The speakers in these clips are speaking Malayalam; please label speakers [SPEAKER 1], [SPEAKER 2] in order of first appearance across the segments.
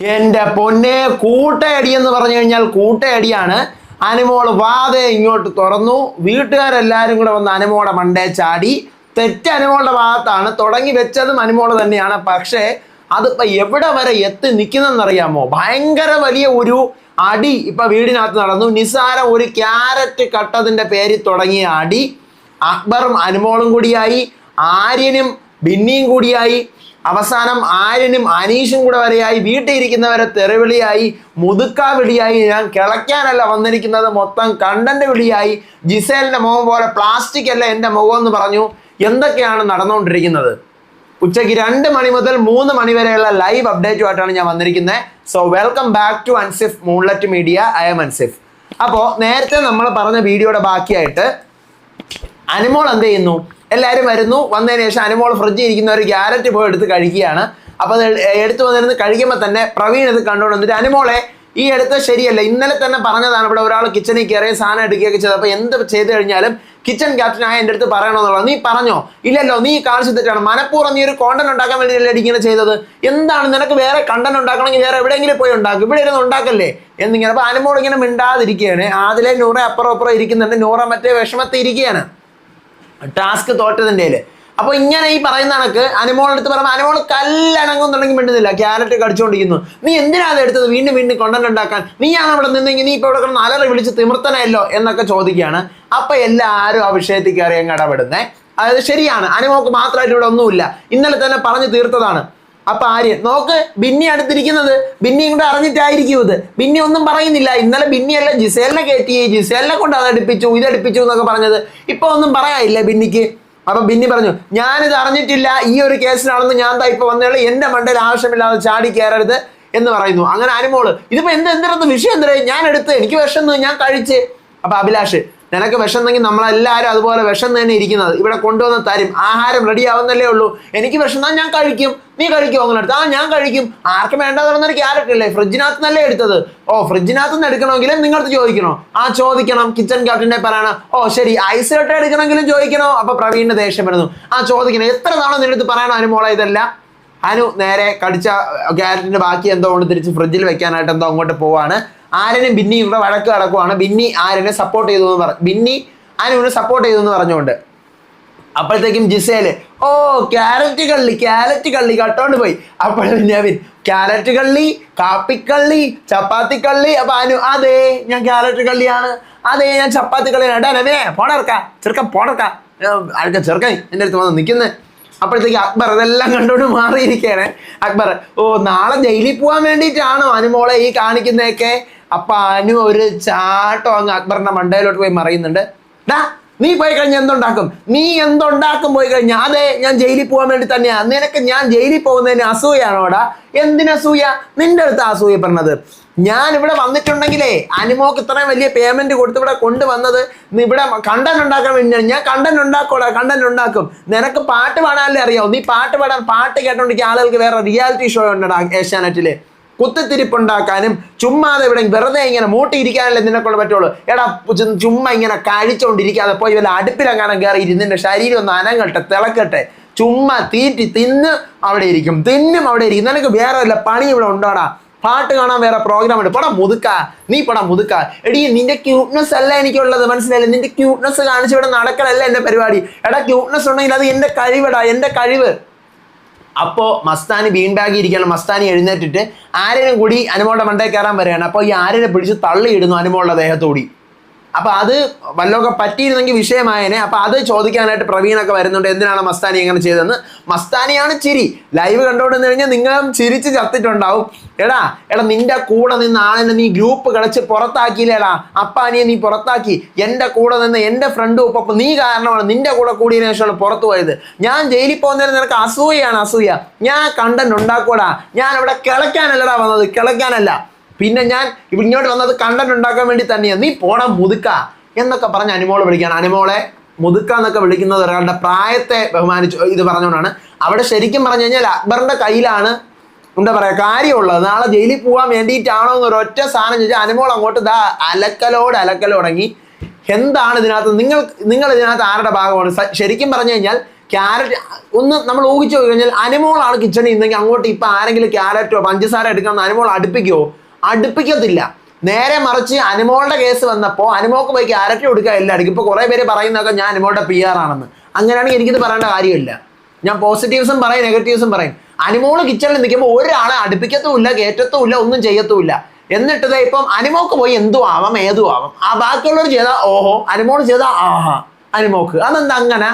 [SPEAKER 1] എന്റെ പൊന്നെ കൂട്ടയടി എന്ന് പറഞ്ഞു കഴിഞ്ഞാൽ കൂട്ടയടിയാണ്. അനുമോൾ വാതെ ഇങ്ങോട്ട് തുറന്നു. വീട്ടുകാരെല്ലാരും കൂടെ വന്ന് അനുമോടെ മണ്ടേ ചാടി. തെറ്റ് അനുമോളുടെ ഭാഗത്താണ്. തുടങ്ങി വെച്ചതും അനുമോൾ തന്നെയാണ്. പക്ഷേ അതിപ്പോ എവിടെ വരെ എത്തി നിൽക്കുന്നതെന്നറിയാമോ ഭയങ്കര വലിയ ഒരു അടി ഇപ്പൊ വീടിനകത്ത് നടന്നു. നിസാരം ഒരു ക്യാരറ്റ് കട്ടതിന്റെ പേരിൽ തുടങ്ങിയ അടി. അക്ബറും അനുമോളും കൂടിയായി. ആര്യനും ബിന്നിയും കൂടിയായി. അവസാനം ആര്യനും അനീഷും കൂടെ വരെയായി. വീട്ടിൽ ഇരിക്കുന്നവരെ തെറിവിളിയായി മുതുക്കാ വിളിയായി. ഞാൻ കിളയ്ക്കാനല്ല വന്നിരിക്കുന്നത്. മൊത്തം കണ്ടന്റ് വിളിയായി. ജിസേലിന്റെ മുഖം പോലെ പ്ലാസ്റ്റിക് അല്ല എന്റെ മുഖം എന്ന് പറഞ്ഞു. എന്തൊക്കെയാണ് നടന്നുകൊണ്ടിരിക്കുന്നത്? ഉച്ചയ്ക്ക് രണ്ട് മണി മുതൽ മൂന്ന് മണി വരെയുള്ള ലൈവ് അപ്ഡേറ്റുമായിട്ടാണ് ഞാൻ വന്നിരിക്കുന്നത്. So welcome back to Ansif moonlet media I'm Ansif അപ്പോൾ നേരത്തെ നമ്മൾ പറഞ്ഞ വീഡിയോയുടെ ബാക്കിയായിട്ട് അനുമോൾ എന്ത് ചെയ്യുന്നു? എല്ലാവരും വരുന്നു. വന്നതിന് ശേഷം അനുമോൾ ഫ്രിഡ്ജിൽ ഇരിക്കുന്ന ഒരു ക്യാരറ്റ് പോയി എടുത്ത് കഴിക്കുകയാണ്. അപ്പോൾ അത് എടുത്തു വന്നിരുന്ന് കഴിക്കുമ്പോൾ തന്നെ പ്രവീൺ ഇത് കണ്ടുകൊണ്ട് വന്നിട്ട് അനുമോളെ ഈ എടുത്ത് ശരിയല്ല. ഇന്നലെ തന്നെ പറഞ്ഞതാണ് ഇവിടെ ഒരാൾ കിച്ചണിൽ കയറി സാധനം എടുക്കുകയൊക്കെ ചെയ്തത്. അപ്പോൾ എന്ത് ചെയ്ത് കഴിഞ്ഞാലും കിച്ചൺ ക്യാപ്റ്റനായ എന്റെ അടുത്ത് പറയണമെന്നുള്ളത് നീ പറഞ്ഞോ? ഇല്ലല്ലോ നീ കാണിച്ചു തെറ്റാണ് മനഃപൂർവം നീ ഒരു കോണ്ടന്റ് ഉണ്ടാക്കാൻ വേണ്ടിയല്ലേ ഇങ്ങനെ ചെയ്തത്? എന്താണ് നിനക്ക് വേറെ കണ്ടന്റ് ഉണ്ടാക്കണമെങ്കിൽ വേറെ എവിടെയെങ്കിലും പോയി ഉണ്ടാക്കും. ഇവിടെ ഇരുന്ന് ഉണ്ടാക്കല്ലേ? എന്നിങ്ങനെ. അപ്പോൾ അനുമോൾ ഇങ്ങനെ മിണ്ടാതിരിക്കുകയാണ്. ആദ്യം നൂറ അപ്പുറം അപ്പുറം ഇരിക്കുന്നുണ്ട്. നൂറ മറ്റേ വിഷമത്തിൽ ഇരിക്കുകയാണ് ടാസ്ക് തോറ്റതിന്റെ അപ്പോൾ ഇങ്ങനെ ഈ പറയുന്ന കണക്ക് അനുമോൾ എടുത്ത് പറയുമ്പോൾ അനുമോൾ കല്ലണങ്ങുന്നുണ്ടെങ്കിൽ മിണ്ടുന്നില്ല. ക്യാരറ്റ് കടിച്ചുകൊണ്ടിരിക്കുന്നു നീ എന്തിനാ അത് എടുത്തത്? വീണ്ടും വീണ്ടും കൊണ്ടന്റ് ഉണ്ടാക്കാൻ. നീയാണ് ഇവിടെ നിന്നെങ്കിൽ നീ ഇപ്പോൾ ഇവിടെ കിടന്ന് അലറി വിളിച്ച് തിമിർത്തനയല്ലോ എന്നൊക്കെ ചോദിക്കുകയാണ്. അപ്പൊ എല്ലാവരും ആ വിഷയത്തിൽ കയറി അങ്ങ് ഇടപെടുന്നേ. അതായത് ശരിയാണ്. അനുമോക്ക് മാത്രമായിട്ട് ഇവിടെ ഒന്നുമില്ല. ഇന്നലെ തന്നെ പറഞ്ഞു തീർത്തതാണ്. അപ്പൊ ആര്യൻ നോക്ക് ബിന്നി അടുത്തിരിക്കുന്നത് ബിന്നി ഇങ്ങോട്ട് അറിഞ്ഞിട്ടായിരിക്കും ഇത്. ബിന്നി ഒന്നും പറയുന്നില്ല. ഇന്നലെ ബിന്നിയല്ല ജിസേലിനെ കയറ്റി ജിസേലിനെ കൊണ്ട് അത് അടുപ്പിച്ചു ഇത് അടുപ്പിച്ചു എന്നൊക്കെ പറഞ്ഞത്. ഇപ്പൊ ഒന്നും പറയാനില്ല ബിന്നിക്ക്? അപ്പൊ ബിന്നി പറഞ്ഞു ഞാനിത് അറിഞ്ഞിട്ടില്ല. ഈ ഒരു കേസിലാണെന്ന് ഞാൻ താ ഇപ്പൊ വന്നേളൂ എന്റെ മണ്ടയിൽ ആവശ്യമില്ലാതെ ചാടി കയറരുത് എന്ന് പറയുന്നു. അങ്ങനെ അനുമോൾ ഇതിപ്പോ എന്ത് എന്തിനകത്ത് വിഷയം എന്തരേ ഞാൻ എടുത്ത് എനിക്ക് വിഷം ഞാൻ കഴിച്ച്. അപ്പൊ അഭിലാഷ് നിനക്ക് വിഷമെന്നെങ്കിൽ നമ്മളെല്ലാവരും അതുപോലെ വിഷം തന്നെ ഇരിക്കുന്നത്. ഇവിടെ കൊണ്ടുവന്ന തരും. ആഹാരം റെഡി ആവുന്നല്ലേ ഉള്ളൂ. എനിക്ക് വിഷമെന്നാൽ ഞാൻ കഴിക്കും. നീ കഴിക്കും? അങ്ങനെ എടുത്ത് ആ ഞാൻ കഴിക്കും. ആർക്കും വേണ്ടാതെ പറഞ്ഞൊരു ക്യാരറ്റ് അല്ലേ ഫ്രിഡ്ജിനകത്ത് നിന്നല്ലേ എടുത്തത്. ഓ ഫ്രിഡ്ജിനകത്ത് നിന്ന് എടുക്കണമെങ്കിലും നിങ്ങൾക്ക് ചോദിക്കണോ? ആ ചോദിക്കണം. കിച്ചൺ ക്യാപ്റ്റന്റെ പറയണം ഓ ശരി ഐസ് കട്ട എടുക്കണമെങ്കിലും ചോദിക്കണോ? അപ്പൊ പ്രവീണിന്റെ ദേഷ്യം വരുന്നു. ആ ചോദിക്കണം എത്ര തവണ നിന്നെടുത്ത് പറയണോ അനുമോളെ ഇതെല്ലാം? അനു നേരെ കടിച്ച ക്യാരറ്റിന്റെ ബാക്കി എന്തോ കൊണ്ട് തിരിച്ച് ഫ്രിഡ്ജിൽ വെക്കാനായിട്ട് എന്തോ അങ്ങോട്ട് പോവാണ്. ആരനും ബിന്നി ഇവിടെ വഴക്ക് കിടക്കുവാണ് ബിന്നി ആരനെ സപ്പോർട്ട് ചെയ്തു എന്ന് പറഞ്ഞു ബിന്നി അനുവിനെ സപ്പോർട്ട് ചെയ്തു എന്ന് പറഞ്ഞുകൊണ്ട്. അപ്പോഴത്തേക്കും ജിസേൽ ഓ ക്യാരറ്റ് കള്ളി ക്യാരറ്റ് കള്ളി കട്ടോണ്ട് പോയി. അപ്പോഴും ഞാൻ ക്യാരറ്റ് കള്ളി കാപ്പിക്കള്ളി ചപ്പാത്തി കള്ളി. അപ്പൊ അനു അതെ ഞാൻ ക്യാരറ്റ് കള്ളിയാണ്. അതെ ഞാൻ ചപ്പാത്തി കള്ളിയാണ്. എടാ നവിനെ പോണർക്ക ചെറുക്കൻ പോണർക്ക ചെറുക്കൻ എന്റെ അടുത്ത് വന്ന് നിൽക്കുന്നത് അപ്പോഴത്തേക്ക് അക്ബർ ഇതെല്ലാം കണ്ടുകൊണ്ട് മാറിയിരിക്കുകയാണ്. അക്ബർ ഓ നാളെ ജയിലിൽ പോകാൻ വേണ്ടിയിട്ടാണോ അനുമോളെ ഈ കാണിക്കുന്നതൊക്കെ? അപ്പൊ അനു ഒരു ചാട്ടം അങ്ങ് അക്ബറിന്റെ മണ്ടയിലോട്ട് പോയി മറിയുന്നുണ്ട്. ഡാ നീ പോയി കഴിഞ്ഞാൽ എന്തുണ്ടാക്കും? നീ എന്തുണ്ടാക്കും പോയി കഴിഞ്ഞാൽ അതെ ഞാൻ ജയിലിൽ പോകാൻ വേണ്ടി തന്നെയാ. നിനക്ക് ഞാൻ ജയിലിൽ പോകുന്നതിന് അസൂയാണോടാ എന്തിനസൂയ നിന്റെ അടുത്ത് അസൂയ പറഞ്ഞത്. ഞാൻ ഇവിടെ വന്നിട്ടുണ്ടെങ്കിലേ അനുമോക്ക് ഇത്രയും വലിയ പേയ്മെന്റ് കൊടുത്ത് ഇവിടെ കൊണ്ടുവന്നത് നീ ഇവിടെ കണ്ടന്റ് ഉണ്ടാക്കാൻ വേണ്ടിയാണ് ഞാൻ കണ്ടന്റ് ഉണ്ടാക്കൂടാ കണ്ടന്റ് ഉണ്ടാക്കും. നിനക്ക് പാട്ട് പാടാനല്ലേ അറിയാവൂ? നീ പാട്ട് പാടാൻ പാട്ട് കേട്ടോണ്ടെങ്കിൽ ആളുകൾക്ക് വേറെ റിയാലിറ്റി ഷോ ഉണ്ടടാ ഏഷ്യാനെറ്റിൽ. കുത്തിത്തിരിപ്പുണ്ടാക്കാനും ചുമ്മാതെ ഇവിടെ വെറുതെ ഇങ്ങനെ മൂട്ടിയിരിക്കാനല്ലേ നിന്നെക്കൊണ്ട് പറ്റുള്ളൂ. എടാ ചുമ്മാ ഇങ്ങനെ കഴിച്ചുകൊണ്ടിരിക്കാതെ പോയി വല്ല അടുപ്പിലെങ്ങാനും കയറി നിന്റെ ശരീരം ഒന്ന് അനങ്ങട്ടെ തിളക്കട്ടെ. ചുമ്മാ തീറ്റി തിന്ന് അവിടെ ഇരിക്കും. തിന്നും അവിടെ ഇരിക്കും. നിനക്ക് വേറെ വല്ല പണി ഇവിടെ ഉണ്ടോടാ? പാട്ട് കാണാൻ വേറെ പ്രോഗ്രാം ഉണ്ട്. പടാ മുതുക്ക. നീ പടാ മുതുക്ക. എടി നിന്റെ ക്യൂട്ട്നെസ് അല്ല എനിക്കുള്ളത്. മനസ്സിലായില്ല? നിന്റെ ക്യൂട്ട്നെസ് കാണിച്ച് ഇവിടെ നടക്കലല്ല എന്റെ പരിപാടി. എടാ ക്യൂട്ട്നെസ് ഉണ്ടെങ്കിൽ അത് എന്റെ കഴിവടാ എന്റെ കഴിവ്. അപ്പോൾ മസ്താനി ബീൻ ബാഗ് ഇരിക്കണം മസ്താനി എഴുന്നേറ്റിട്ട് ആരെയും കൂടി അനുമോളുടെ മണ്ടേ കയറാൻ വരികയാണ്. അപ്പോൾ ഈ ആര്യനെ പിടിച്ച് തള്ളിയിടുന്നു അനുമോളുടെ ദേഹത്തോടി. അപ്പൊ അത് വല്ലതൊക്കെ പറ്റിയിരുന്നെങ്കിൽ വിഷയമായേനെ. അപ്പൊ അത് ചോദിക്കാനായിട്ട് പ്രവീണൊക്കെ വരുന്നുണ്ട്. എന്തിനാണ് മസ്താനി ഇങ്ങനെ ചെയ്തതെന്ന്? മസ്താനിയാണ് ചിരി. ലൈവ് കണ്ടോണ്ടെന്ന് കഴിഞ്ഞാൽ നിങ്ങളും ചിരിച്ച് ചത്തിട്ടുണ്ടാവും. എടാ എടാ നിന്റെ കൂടെ നിന്ന് ആളിനെ നീ ഗ്രൂപ്പ് കളിച്ച് പുറത്താക്കിയില്ലേടാ. അപ്പാനിയെ നീ പുറത്താക്കി. എന്റെ കൂടെ നിന്ന് എന്റെ ഫ്രണ്ട് ഒപ്പം നീ കാരണമാണ് നിന്റെ കൂടെ കൂടിയതിനു ശേഷമാണ് പുറത്തു പോയത്. ഞാൻ ജയിലിൽ പോകുന്നതിന് നിനക്ക് അസൂയാണ് അസൂയ. ഞാൻ കണ്ടന്റ് ഉണ്ടാക്കൂടാ ഞാൻ ഇവിടെ കിളയ്ക്കാനല്ലടാ വന്നത്. കിളയ്ക്കാനല്ല. പിന്നെ ഞാൻ ഇങ്ങോട്ട് വന്നത് കണ്ടന്റ് ഉണ്ടാക്കാൻ വേണ്ടി തന്നെയാണ് നീ പോടാ മുതുക്ക എന്നൊക്കെ പറഞ്ഞ് അനുമോളെ വിളിക്കുകയാണ്. അനുമോളെ മുതുക്ക എന്നൊക്കെ വിളിക്കുന്നത് ഒരാളുടെ പ്രായത്തെ ബഹുമാനിച്ചു ഇത് പറഞ്ഞുകൊണ്ടാണ്. അവിടെ ശരിക്കും പറഞ്ഞു കഴിഞ്ഞാൽ അക്ബറിന്റെ കയ്യിലാണ് എന്താ പറയാ കാര്യമുള്ളത്. നാളെ ജയിലിൽ പോകാൻ വേണ്ടിയിട്ടാണോ എന്നൊരു ഒറ്റ സാധനം ചോദിച്ചാൽ അനുമോൾ അങ്ങോട്ട് ഇതാ അലക്കലോട് അലക്കലോടങ്ങി. എന്താണ് ഇതിനകത്ത്? നിങ്ങൾ നിങ്ങൾ ഇതിനകത്ത് ആരുടെ ഭാഗമാണ്? ശരിക്കും പറഞ്ഞു കഴിഞ്ഞാൽ ക്യാരറ്റ് ഒന്ന് നമ്മൾ ഊഹിച്ചു കഴിഞ്ഞാൽ അനുമോളാണ് കിച്ചണിൽ നിന്നെങ്കിൽ അങ്ങോട്ട് ഇപ്പൊ ആരെങ്കിലും ക്യാരറ്റോ പഞ്ചസാര എടുക്കണം അനുമോൾ അടുപ്പിക്കോ അടുപ്പിക്കത്തില്ല. നേരെ മറിച്ച് അനുമോളുടെ കേസ് വന്നപ്പോൾ അനുമോക്ക് പോയി ക്യാരറ്റ് കൊടുക്കുക എല്ലാവർക്കും. ഇപ്പൊ കുറേ പേര് പറയുന്നതൊക്കെ ഞാൻ അനുമോളുടെ പി ആർ ആണെന്ന്. അങ്ങനെയാണെങ്കിൽ എനിക്കിത് പറയേണ്ട കാര്യമില്ല. ഞാൻ പോസിറ്റീവ്സും പറയും നെഗറ്റീവ്സും പറയും. അനുമോൾ കിച്ചണിൽ നിൽക്കുമ്പോൾ ഒരാളെ അടുപ്പിക്കത്തുമില്ല കയറ്റത്തുമില്ല ഒന്നും ചെയ്യത്തുമില്ല. എന്നിട്ട് ഇപ്പം അനുമോക്ക് പോയി എന്തു ആവാം ഏതു ആവാം? ആ ബാക്കിയുള്ളവർ ചെയ്താൽ ഓഹോ അനുമോൾ ചെയ്താൽ ആഹാ അനുമോക്ക്. അതെന്താ അങ്ങനെ?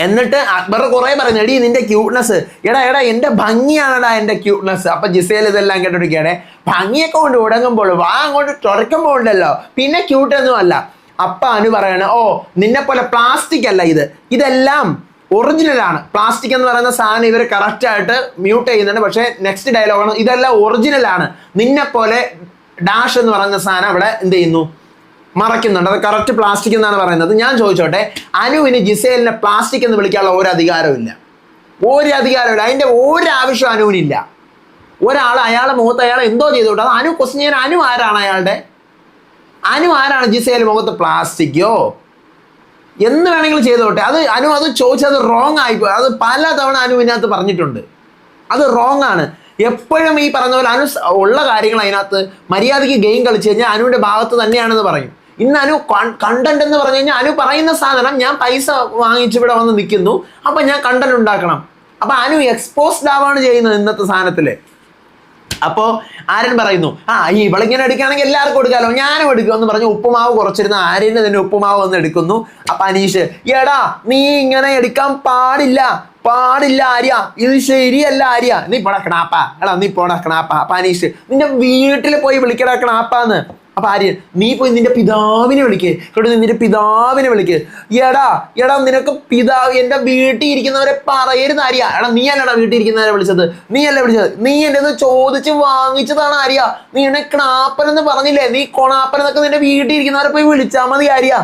[SPEAKER 1] എന്നിട്ട് അക്ബർ കുറെ പറഞ്ഞു എടി നിന്റെ ക്യൂട്ട്നെസ് എടാ എടാ എന്റെ ഭംഗിയാണടാ എന്റെ ക്യൂട്ട്നെസ് അപ്പൊ ജിസേൽ ഇതെല്ലാം കേട്ടോടിക്കുകയാണെ ഭംഗിയൊക്കെ കൊണ്ട് ഉടങ്ങുമ്പോൾ വാ അങ്ങോട്ട് തുടക്കുമ്പോൾ ഉണ്ടല്ലോ. പിന്നെ ക്യൂട്ടൊന്നും അല്ല. അപ്പ അനു പറയണ ഓ നിന്നെ പോലെ പ്ലാസ്റ്റിക് അല്ല ഇത്. ഇതെല്ലാം ഒറിജിനൽ ആണ്. പ്ലാസ്റ്റിക് എന്ന് പറയുന്ന സാധനം ഇവർ കറക്റ്റ് ആയിട്ട് മ്യൂട്ട് ചെയ്യുന്നുണ്ട്. പക്ഷേ നെക്സ്റ്റ് ഡയലോഗാണ് ഇതെല്ലാം ഒറിജിനൽ ആണ്. നിന്നെ പോലെ ഡാഷ് എന്ന് പറയുന്ന സാധനം അവിടെ എന്ത് ചെയ്യുന്നു? മറയ്ക്കുന്നുണ്ട് അത് കറക്റ്റ് പ്ലാസ്റ്റിക് എന്നാണ് പറയുന്നത്. ഞാൻ ചോദിച്ചോട്ടെ അനുവിന് ജിസേലിനെ പ്ലാസ്റ്റിക് എന്ന് വിളിക്കാനുള്ള ഒരു അധികാരമില്ല ഒരു അധികാരമില്ല അതിന്റെ ഒരു ആവശ്യം അനുവിനില്ല. ഒരാൾ അയാളെ മുഖത്ത് അയാൾ എന്തോ ചെയ്തോട്ടെ അത് അനു ക്വസ്റ്റ്യൻ ചെയ്യാൻ അനു ആരാണ് അയാളുടെ? അനു ആരാണ് ജിസേൽ മുഖത്ത് പ്ലാസ്റ്റിക്കോ എന്ന് വേണമെങ്കിലും ചെയ്തോട്ടെ അത് അനു അത് ചോദിച്ചത് റോങ് ആയിപ്പോയി അത് പല തവണ അനു ഇതിനകത്ത് പറഞ്ഞിട്ടുണ്ട്. അത് റോങ് ആണ്. എപ്പോഴും ഈ പറഞ്ഞ പോലെ അനു ഉള്ള കാര്യങ്ങൾ അതിനകത്ത് മര്യാദയ്ക്ക് ഗെയിം കളിച്ചു കഴിഞ്ഞാൽ അനുവിന്റെ ഭാഗത്ത് തന്നെയാണെന്ന് പറയും. ഇന്ന് അനു കണ്ടന്റ് എന്ന് പറഞ്ഞു കഴിഞ്ഞാൽ അനു പറയുന്ന സാധനം ഞാൻ പൈസ വാങ്ങിച്ച് ഇവിടെ വന്ന് നിൽക്കുന്നു. അപ്പൊ ഞാൻ കണ്ടന്റ് ഉണ്ടാക്കണം. അപ്പൊ അനു എക്സ്പോസ്ഡ് ആവാണ് ചെയ്യുന്നത് ഇന്നത്തെ സാധനത്തിൽ. അപ്പോൾ ആര്യൻ പറയുന്നു ആ ഈ ഇവളിങ്ങനെ എടുക്കുകയാണെങ്കിൽ എല്ലാവർക്കും എടുക്കാമല്ലോ ഞാനും എടുക്കും. എന്ന് പറഞ്ഞ് ഉപ്പുമാവ് കുറച്ചിരുന്ന ആര്യന് തന്നെ ഉപ്പുമാവ് വന്ന് എടുക്കുന്നു. അപ്പൊ അനീഷ് എടാ നീ ഇങ്ങനെ എടുക്കാൻ പാടില്ല. പാടില്ല ആര്യ. ഇത് ശരിയല്ല ആര്യ. നീ പോടാ കണാപ്പ. എടാ നീ പോടാ കണാപ്പ. അപ്പൊ അനീഷ് നിന്റെ വീട്ടിൽ പോയി വിളിക്കടാ കണാപ്പാന്ന്. അപ്പൊ ആര്യൻ നീ പോയി നിന്റെ പിതാവിനെ വിളിക്ക്. കേട്ടോ നിന്റെ പിതാവിനെ വിളിക്ക്. എടാ എടാ നിനക്ക് പിതാവ് എന്റെ വീട്ടിൽ ഇരിക്കുന്നവരെ പറയരുത് ആര്യ. എടാ നീ അല്ലടാ വീട്ടിൽ ഇരിക്കുന്നവരെ വിളിച്ചത്. നീ അല്ല വിളിച്ചത്. നീ എന്റെ ചോദിച്ച് വാങ്ങിച്ചതാണ് ആര്യ. നീ എന്നെ ക്ണാപ്പൻ എന്ന് പറഞ്ഞില്ലേ? നീ കൊണാപ്പൻ എന്നൊക്കെ നിന്റെ വീട്ടിൽ ഇരിക്കുന്നവരെ പോയി വിളിച്ചാൽ മതി ആര്യ.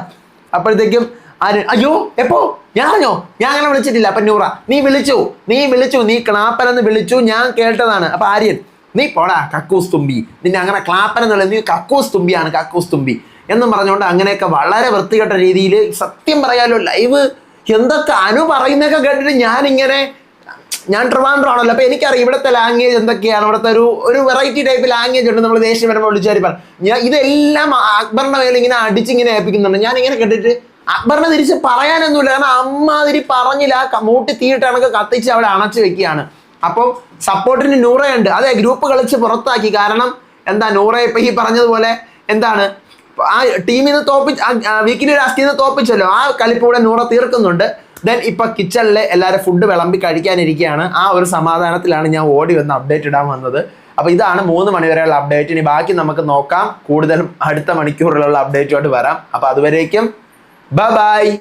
[SPEAKER 1] അപ്പോഴത്തേക്കും ആര്? അയ്യോ എപ്പോ? ഞാൻ അറിഞ്ഞോ? ഞാൻ അങ്ങനെ വിളിച്ചിട്ടില്ല. അപ്പൊ നൂറ നീ വിളിച്ചു. നീ വിളിച്ചു. നീ ക്ണാപ്പൻ എന്ന് വിളിച്ചു. ഞാൻ കേട്ടതാണ്. അപ്പൊ ആര്യൻ നീ പോടാ കക്കൂസ് തുമ്പി. നിന്നെ അങ്ങനെ ക്ലാപ്പൻ എന്നുള്ള നീ കക്കൂസ് തുമ്പിയാണ് കക്കൂസ് തുമ്പി. എന്നും പറഞ്ഞുകൊണ്ട് അങ്ങനെയൊക്കെ വളരെ വൃത്തികെട്ട രീതിയിൽ സത്യം പറയാലോ ലൈവ് എന്തൊക്കെ അനു പറയുന്നൊക്കെ കേട്ടിട്ട് ഞാനിങ്ങനെ ഞാൻ ട്രിവാൻഡ്രോ ആണല്ലോ അപ്പൊ എനിക്കറിയാം ഇവിടുത്തെ ലാംഗ്വേജ് എന്തൊക്കെയാണ് ഇവിടുത്തെ ഒരു ഒരു വെറൈറ്റി ടൈപ്പ് ലാംഗ്വേജ് ഉണ്ട് നമ്മൾ ദേഷ്യം വരുമ്പോൾ വിളിച്ചാരി പറഞ്ഞു ഞാൻ ഇതെല്ലാം അക്ബറിന്റെ മേലെ ഇങ്ങനെ അടിച്ചിങ്ങനെ ഏൽപ്പിക്കുന്നുണ്ട്. ഞാൻ ഇങ്ങനെ കേട്ടിട്ട് അക്ബറിനെ തിരിച്ച് പറയാനൊന്നുമില്ല കാരണം അമ്മാതിരി പറഞ്ഞില്ല മൂട്ടി തീയിട്ട് കണക്ക് കത്തിച്ച് അവിടെ അണച്ചു വെക്കുകയാണ്. അപ്പോൾ സപ്പോർട്ടിന് നൂറയുണ്ട്. അതെ ഗ്രൂപ്പ് കളിച്ച് പുറത്താക്കി. കാരണം എന്താ നൂറ ഇപ്പം ഈ പറഞ്ഞതുപോലെ എന്താണ് ആ ടീമിൽ നിന്ന് തോപ്പിച്ച് വീക്കിലി ലാസ്റ്റിൽ നിന്ന് തോപ്പിച്ചല്ലോ. ആ കളിപ്പൂടെ നൂറ തീർക്കുന്നുണ്ട്. ദെൻ ഇപ്പം കിച്ചണിൽ എല്ലാവരും ഫുഡ് വിളമ്പി കഴിക്കാനിരിക്കുകയാണ്. ആ ഒരു സമാധാനത്തിലാണ് ഞാൻ ഓടി വന്ന് അപ്ഡേറ്റ് ഇടാൻ വന്നത്. അപ്പോൾ ഇതാണ് മൂന്ന് മണിവരെയുള്ള അപ്ഡേറ്റ് ഇനി ബാക്കി നമുക്ക് നോക്കാം. കൂടുതലും അടുത്ത മണിക്കൂറിലുള്ള അപ്ഡേറ്റുമായിട്ട് വരാം. അപ്പോൾ അതുവരേക്കും ബൈ ബൈ